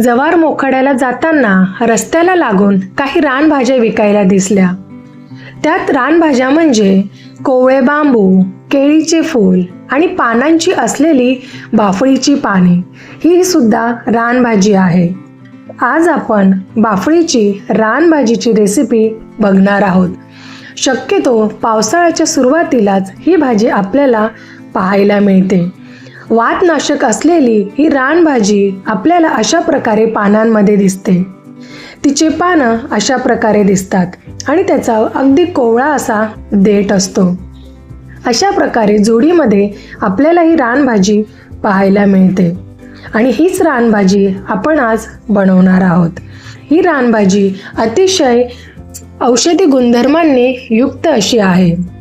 जवार मोखाड्याला जाताना रस्त्याला लागून काही रानभाज्या विकायला दिसल्या. त्यात रानभाज्या म्हणजे कोवळे बांबू केळीचे फूल आणि पानांची असलेली बाफळीची पाने. ही सुद्धा रानभाजी आहे. आज आपण बाफळीची रानभाजीची रेसिपी बघणार आहोत. शक्यतो पावसाळ्याच्या सुरुवातीलाच ही भाजी आपल्याला पाहायला मिळते. वातनाशक असलेली ही रानभाजी आपल्याला अशा प्रकारे पानांमध्ये दिसते. तिचे पानं अशा प्रकारे दिसतात आणि त्याचा अगदी कोवळा असा देठ असतो. अशा प्रकारे जोडीमध्ये आपल्याला ही रानभाजी पाहायला मिळते. आणि हीच रानभाजी आपण आज बनवणार आहोत. ही रानभाजी अतिशय औषधी गुणधर्मांनी युक्त अशी आहे.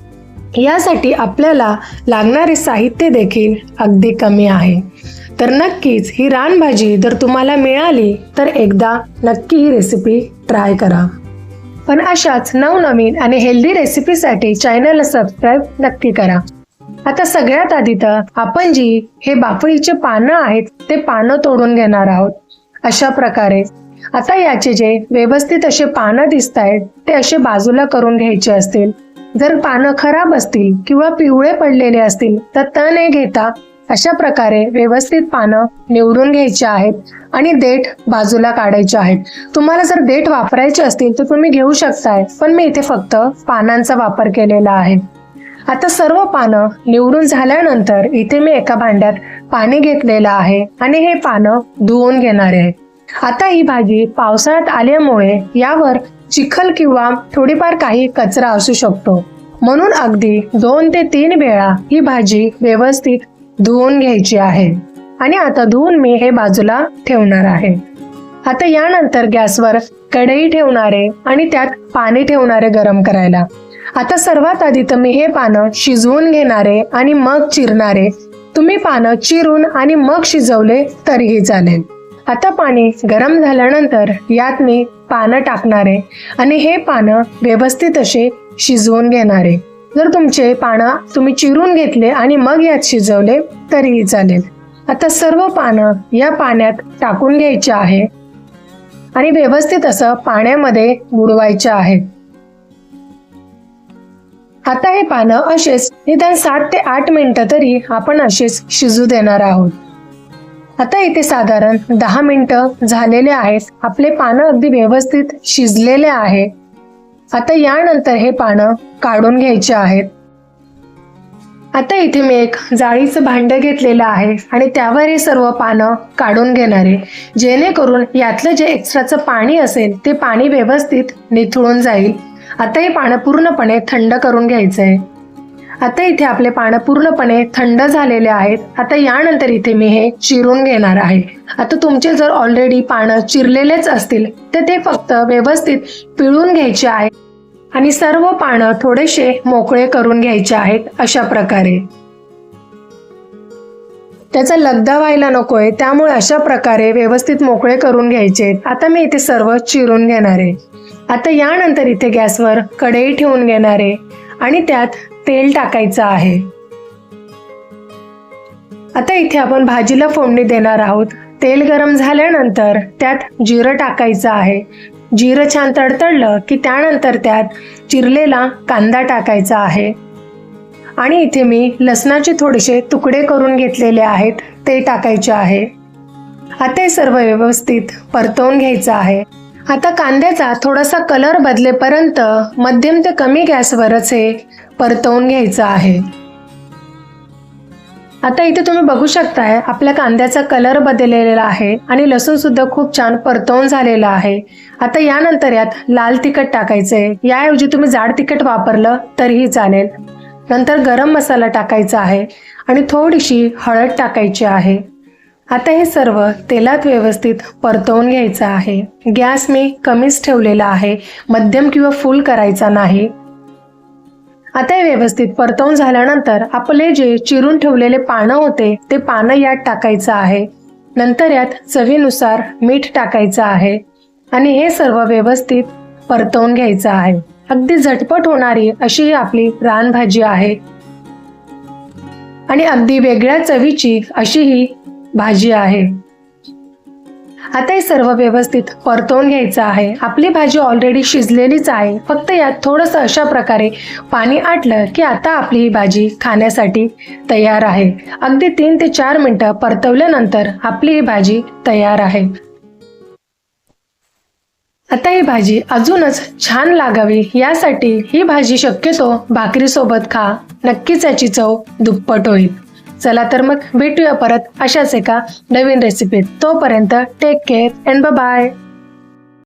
यासाठी आपल्याला लागणारे साहित्य देखील अगदी कमी आहे. तर नक्कीच ही रानभाजी जर तुम्हाला मिळाली तर एकदा नक्की ही रेसिपी ट्राय करा. पण अशाच नवनवीन आणि हेल्दी रेसिपीसाठी चॅनलला सबस्क्राईब नक्की करा. आता सगळ्यात आधी तर आपण जी हे बाफळीचे पानं आहेत ते पानं तोडून घेणार आहोत. अशा प्रकारे. आता याचे जे व्यवस्थित असे पानं दिसत आहेत ते असे बाजूला करून घ्यायचे असतील. जर पानं खराब असतील किंवा पिवळे पडलेले असतील तर तण हे घेता. अशा प्रकारे व्यवस्थित पानं निवडून घ्यायची आहेत आणि देठ बाजूला काढायचे आहेत. तुम्हाला जर देठ वापरायचे असतील तर तुम्ही घेऊ शकताय पण मी इथे फक्त पानांचा वापर केलेला आहे. आता सर्व पानं निवडून झाल्यानंतर इथे मी एका भांड्यात पाणी घेतलेलं आहे आणि हे पानं धुवून घेणार आहे. आता ही भाजी पावसाळ्यात आल्यामुळे यावर चिखल किंवा थोडीफार काही कचरा असू शकतो. म्हणून अगदी दोन ते तीन वेळा ही भाजी व्यवस्थित धुवून घ्यायची आहे. आणि आता धुवून मी हे बाजूला ठेवणार आहे. आता यानंतर गॅसवर कढई ठेवणारे आणि त्यात पाणी ठेवणारे गरम करायला. आता सर्वात आधी तर मी हे पानं शिजवून घेणारे आणि मग चिरणारे. तुम्ही पानं चिरून आणि मग शिजवले तरीही चालेल. आता पाणी गरम झाल्यानंतर यात मी पानं टाकणारे आणि हे पानं व्यवस्थित असे शिजवून घेणारे. जर तुमचे पानं तुम्ही चिरून घेतले आणि मग यात शिजवले तरीही चालेल. आता सर्व पानं या पाण्यात टाकून घ्यायचे आहे आणि व्यवस्थित असं पाण्यामध्ये बुडवायचे आहे. आता हे पानं असेच निदान सात ते आठ मिनिटं तरी आपण असेच शिजू देणार आहोत. आता इथे साधारण दहा मिनिटं झालेले आहेत. आपले पानं अगदी व्यवस्थित शिजलेले आहे. आता यानंतर हे पानं काढून घ्यायचे आहेत. आता इथे मी एक जाळीचं भांडं घेतलेलं आहे आणि त्यावर हे सर्व पानं काढून घेणार आहे. जेणेकरून यातलं जे एक्स्ट्राचं पाणी असेल ते पाणी व्यवस्थित निथळून जाईल. आता हे पानं पूर्णपणे थंड करून घ्यायचं आहे आता इथे आपले पानं पूर्णपणे थंड झालेले आहेत. आता यानंतर इथे मी हे चिरून घेणार आहे. आता तुमचे जर ऑलरेडी पानं चिरलेलेच असतील तर ते फक्त व्यवस्थित पिळून घ्यायचे आहे. आणि सर्व पानं थोडेसे मोकळे करून घ्यायचे आहेत अशा प्रकारे. त्याचा लगदा व्हायला नकोय त्यामुळे अशा प्रकारे व्यवस्थित मोकळे करून घ्यायचे आता मी इथे सर्व चिरून घेणार आहे. आता यानंतर इथे गॅसवर कढई ठेवून घेणार आहे. आणि त्यात तेल टाकायचं आहे. आता इथे आपण भाजीला फोडणी देणार आहोत. तेल गरम झाल्यानंतर त्यात जिरं टाकायचं आहे. जिरं छान तडतडलं की त्यानंतर त्यात चिरलेला कांदा टाकायचा आहे. आणि इथे मी लसणाचे थोडेसे तुकडे करून घेतलेले आहेत ते टाकायचे आहे. आता हे सर्व व्यवस्थित परतवून घ्यायचं आहे. आता कांद्याचा थोडासा कलर बदलेपर्यंत मध्यम ते कमी गॅसवरच हे परतवून घ्यायचं आहे. आता इथे तुम्ही बघू शकताय आपल्या कांद्याचा कलर बदललेला आहे आणि लसूण सुद्धा खूप छान परतवून झालेला आहे. आता यानंतर यात लाल तिखट टाकायचं आहे याऐवजी तुम्ही जाड तिखट वापरलं तरीही चालेल. नंतर गरम मसाला टाकायचा आहे आणि थोडीशी हळद टाकायची आहे. आता हे सर्व तेलात व्यवस्थित परतवून घ्यायचं आहे. गॅस मी कमीच ठेवलेला आहे. मध्यम किंवा फुल करायचा नाही. आता हे व्यवस्थित परतवून झाल्यानंतर आपले जे चिरून ठेवलेले पानं होते ते पानं यात टाकायचं आहे. नंतर यात चवीनुसार मीठ टाकायचं आहे. आणि हे सर्व व्यवस्थित परतवून घ्यायचं आहे. अगदी झटपट होणारी अशी ही आपली रानभाजी आहे. आणि अगदी वेगळ्या चवीची अशी ही भाजी आहे. आता हे सर्व व्यवस्थित परतवून घ्यायचं आहे. आपली भाजी ऑलरेडी शिजलेलीच आहे. फक्त यात थोडंसं अशा प्रकारे पाणी आटलं की आता आपली ही भाजी खाण्यासाठी तयार आहे. अगदी तीन ते चार मिनटं परतवल्यानंतर आपली ही भाजी तयार आहे. आता ही भाजी अजूनच छान लागावी यासाठी ही भाजी शक्यतो भाकरीसोबत खा. नक्कीच याची चव दुप्पट होईल. चला तर मग भेटूया परत अशाच एका नवीन रेसिपीत तोपर्यंत टेक केअर अँड बाय